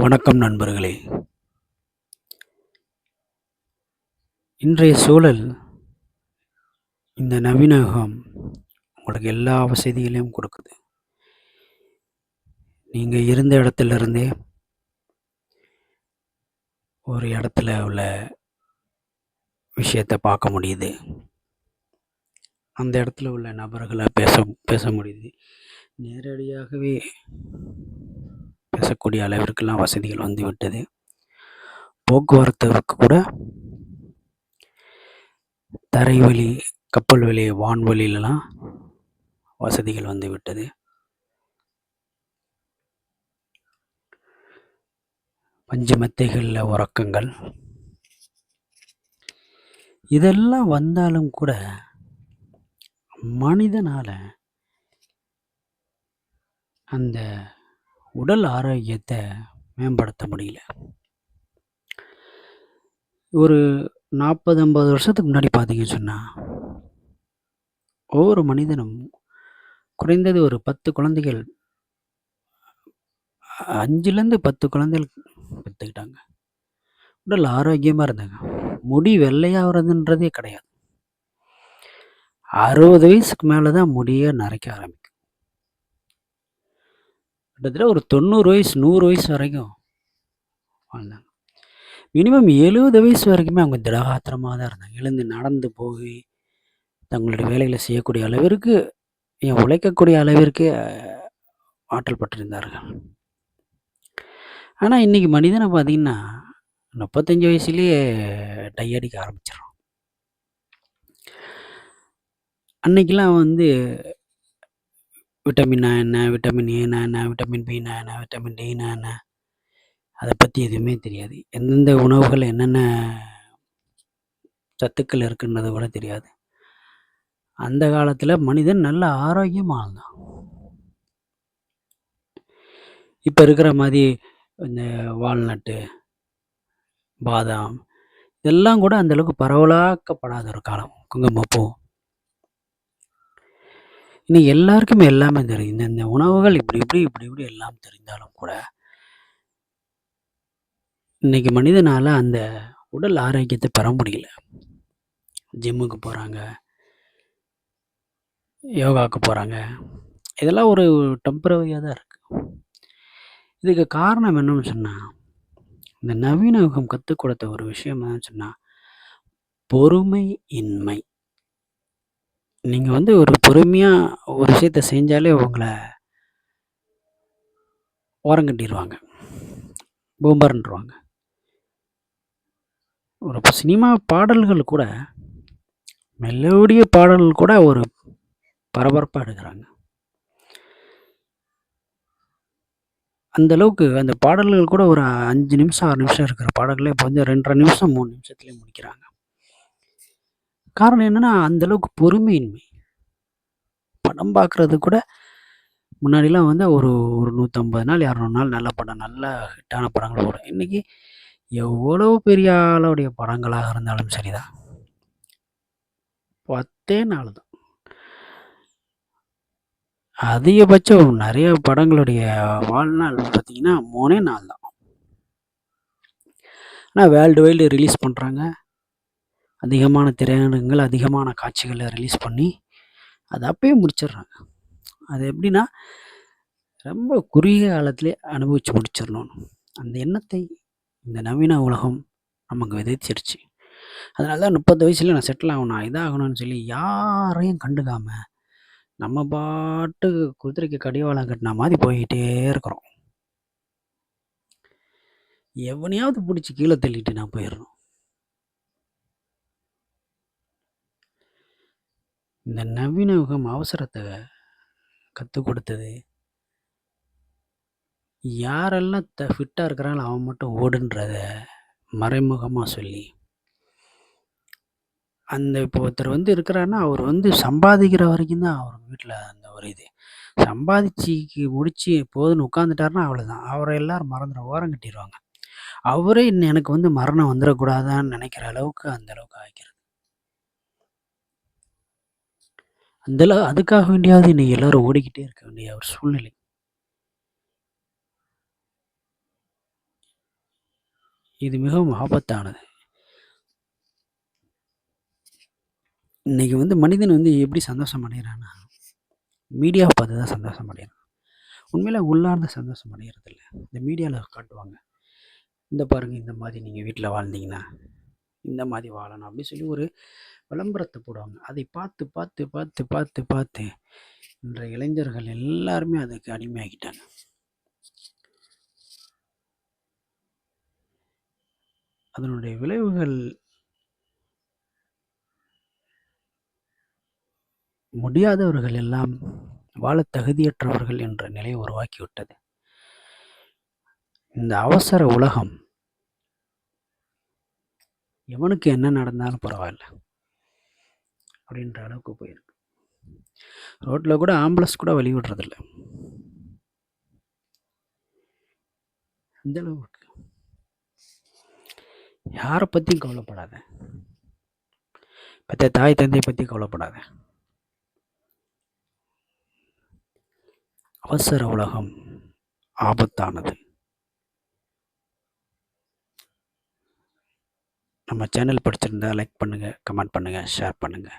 வணக்கம் நண்பர்களே. இன்றைய சூழல் இந்த நவீன யுகம் உங்களுக்கு எல்லா வசதிகளையும் கொடுக்குது. நீங்கள் இருந்த இடத்துல இருந்தே ஒரு இடத்துல உள்ள விஷயத்தை பார்க்க முடியுது. அந்த இடத்துல உள்ள நபர்களை பேச பேச முடியுது. நேரடியாகவே பேசக்கூடிய அளவிற்கெல்லாம் வசதிகள் வந்துவிட்டது. போக்குவரத்துக்கு கூட தரைவழி கப்பல் வழி வான்வழியிலலாம் வசதிகள் வந்து விட்டது பஞ்சு மெத்தைகளில் உறக்கங்கள். இதெல்லாம் வந்தாலும் கூட மனிதனால் அந்த உடல் ஆரோக்கியத்தை மேம்படுத்த முடியல. ஒரு நாற்பது ஐம்பது வருஷத்துக்கு முன்னாடி பார்த்தீங்கன்னு சொன்னால் ஒவ்வொரு மனிதனும் குறைந்தது ஒரு பத்து குழந்தைகள் அஞ்சுலேருந்து பத்து குழந்தைகள் பெற்றுக்கிட்டாங்க. உடல் ஆரோக்கியமாக இருந்தாங்க. முடி வெள்ளையாகிறதுன்றதே கிடையாது. அறுபது வயசுக்கு மேலே தான் முடியை நரைக்க ஆரம்பிக்கும் கிட்டத்தட்ட ஒரு தொண்ணூறு வயசு நூறு வயசு வரைக்கும் வாழ்ந்தாங்க. மினிமம் எழுபது வயசு வரைக்குமே அவங்க திடகாத்திரமாக தான் இருந்தாங்க. எழுந்து நடந்து போய் தங்களுடைய வேலைகளை செய்யக்கூடிய அளவிற்கு ஏன் உழைக்கக்கூடிய அளவிற்கு ஆற்றல் பட்டிருந்தார்கள் ஆனால் இன்றைக்கி மனிதனை பார்த்தீங்கன்னா முப்பத்தஞ்சு வயசுலேயே டை அடிக்க ஆரம்பிச்சிடும் அன்னைக்கெலாம் வந்து விட்டமின்னா என்ன விட்டமின் ஏனா என்ன விட்டமின் பினா என்ன விட்டமின் டினா என்ன அதை பற்றி எதுவுமே தெரியாது. எந்தெந்த உணவுகள் என்னென்ன சத்துக்கள் இருக்குன்றது கூட தெரியாது. அந்த காலத்தில் மனிதன் நல்ல ஆரோக்கியமாக இருந்தான். இப்போ இருக்கிற மாதிரி இந்த வால்நட்டு பாதாம் இதெல்லாம் கூட அந்தளவுக்கு பரவலாக்கப்படாத ஒரு காலம். குங்குமப்பூ இன்னைக்கு எல்லாருக்குமே எல்லாமே தெரியும். இந்த இந்த உணவுகள் இப்படி இப்படி இப்படி இப்படி எல்லாம் தெரிந்தாலும் கூட இன்றைக்கி மனிதனால் அந்த உடல் ஆரோக்கியத்தை பெற முடியல. ஜிம்முக்கு போகிறாங்க யோகாவுக்கு போகிறாங்க இதெல்லாம் ஒரு டெம்பரவரியாக தான் இருக்குது இதுக்கு காரணம் என்னன்னு சொன்னால் இந்த நவீன யுகம் கற்றுக் கொடுத்த ஒரு விஷயம் என்னன்னு சொன்னால் பொறுமை இன்மை. நீங்கள் வந்து ஒரு பொறுமையாக ஒரு விஷயத்த செஞ்சாலே உங்களை ஓரங்கட்டிடுவாங்க பூம்பர்ன்றுவாங்க. ஒரு சினிமா பாடல்கள் கூட மெல்லோடிய பாடல்கள் கூட ஒரு பரபரப்பாக எடுக்கிறாங்க. அந்த அளவுக்கு அந்த பாடல்கள் கூட ஒரு அஞ்சு நிமிஷம் ஆறு நிமிஷம் இருக்கிற பாடல்களே இப்போ வந்து ரெண்டரை நிமிஷம் மூணு நிமிஷத்துலேயே முடிக்கிறாங்க. காரணம் என்னன்னா அந்தளவுக்கு பொறுமையின்மை. படம் பார்க்குறது கூட முன்னாடிலாம் வந்து ஒரு ஒரு நூற்றம்பது நாள் இரநூறு நாள் நல்ல படம் நல்ல ஹிட்டான படங்கள் போடும் இன்றைக்கி எவ்வளோ பெரிய ஆளுடைய படங்களாக இருந்தாலும் சரிதான். பத்தே நாள் தான். அதிகபட்சம் நிறைய படங்களுடைய வாழ்நாள் பார்த்தீங்கன்னா மூணே நாள் தான். ஆனால் வேர்ல்டு வைல்டு ரிலீஸ் பண்ணுறாங்க அதிகமான திரையரங்குகள் அதிகமான காட்சிகளை ரிலீஸ் பண்ணி அதை அப்பயே முடிச்சிடுறாங்க. அது எப்படின்னா ரொம்ப குறுகிய காலத்திலே அனுபவித்து முடிச்சிடணும். அந்த எண்ணத்தை இந்த நவீன உலகம் நமக்கு விதைச்சிருச்சு அதனால தான் முப்பது வயசுல நான் செட்டில் ஆகணும் இதாகணும்னு சொல்லி யாரையும் கண்டுக்காம நம்ம பாட்டுக்கு குதிரைக்கு கடிவாளம் கட்டின மாதிரி போய்கிட்டே இருக்கிறோம். எவனையாவது பிடிச்சி கீழே தள்ளிட்டு நான் போயிடணும். இந்த நவீன யுகம் அவசரத்தை கற்றுக் கொடுத்தது. யாரெல்லாம் த ஃபிட்டாக இருக்கிறாங்களோ அவன் மட்டும் ஓடுன்றத மறைமுகமாக சொல்லி. அந்த இப்போ ஒருத்தர் வந்து இருக்கிறாருன்னா அவர் வந்து சம்பாதிக்கிற வரைக்கும் தான் அவர் வீட்டில் அந்த ஒரு இது. சம்பாதிச்சிக்கு முடித்து போதுன்னு உட்காந்துட்டாருன்னா அவ்வளோதான் அவரை எல்லாரும் மறந்துட ஓரம் கட்டிடுவாங்க அவரே இன்னும் எனக்கு வந்து மரணம் வந்துடக்கூடாதான்னு நினைக்கிற அளவுக்கு அந்த அளவுக்கு ஆகிக்கிறது அந்த அதுக்காக வேண்டியாவது இன்னைக்கு எல்லாரும் ஓடிக்கிட்டே இருக்க வேண்டிய ஒரு சூழ்நிலை. இது மிகவும் ஆபத்தானது. இன்னைக்கு வந்து மனிதன் வந்து எப்படி சந்தோஷம் அடைகிறான்னா மீடியாவை பார்த்து தான் சந்தோஷம் அடைகிறான். உண்மையில் உள்ளார்ந்த சந்தோஷம் அடைகிறதில்ல இந்த மீடியாவில் காட்டுவாங்க இந்த பாருங்கள் இந்த மாதிரி நீங்கள் வீட்டில் வாழ்ந்தீங்கன்னா இந்த மாதிரி வாழணும் அப்படின்னு சொல்லி ஒரு விளம்பரத்தை போடுவாங்க. அதை பார்த்து பார்த்து பார்த்து பார்த்து பார்த்து இன்றைய இளைஞர்கள் எல்லாருமே அதுக்கு அடிமையாகிட்டாங்க. அதனுடைய விளைவுகள் முடியாதவர்கள் எல்லாம் வாழ தகுதியற்றவர்கள் என்ற நிலையை உருவாக்கிவிட்டது. இந்த அவசர உலகம் எவனுக்கு என்ன நடந்தாலும் பரவாயில்ல. அப்படின்ற அளவுக்கு போயிருக்கு. ரோட்டில் கூட ஆம்புலன்ஸ் கூட வழி விடுறதில்ல. அந்தளவுக்கு யாரை பற்றியும் கவலைப்படாத. பற்ற தாய் தந்தையை பற்றி கவலைப்படாத. அவசர உலகம் ஆபத்தானது. நம்ம சேனல் பிடிச்சிருந்தா லைக் பண்ணுங்கள் கமெண்ட் பண்ணுங்கள் ஷேர் பண்ணுங்கள்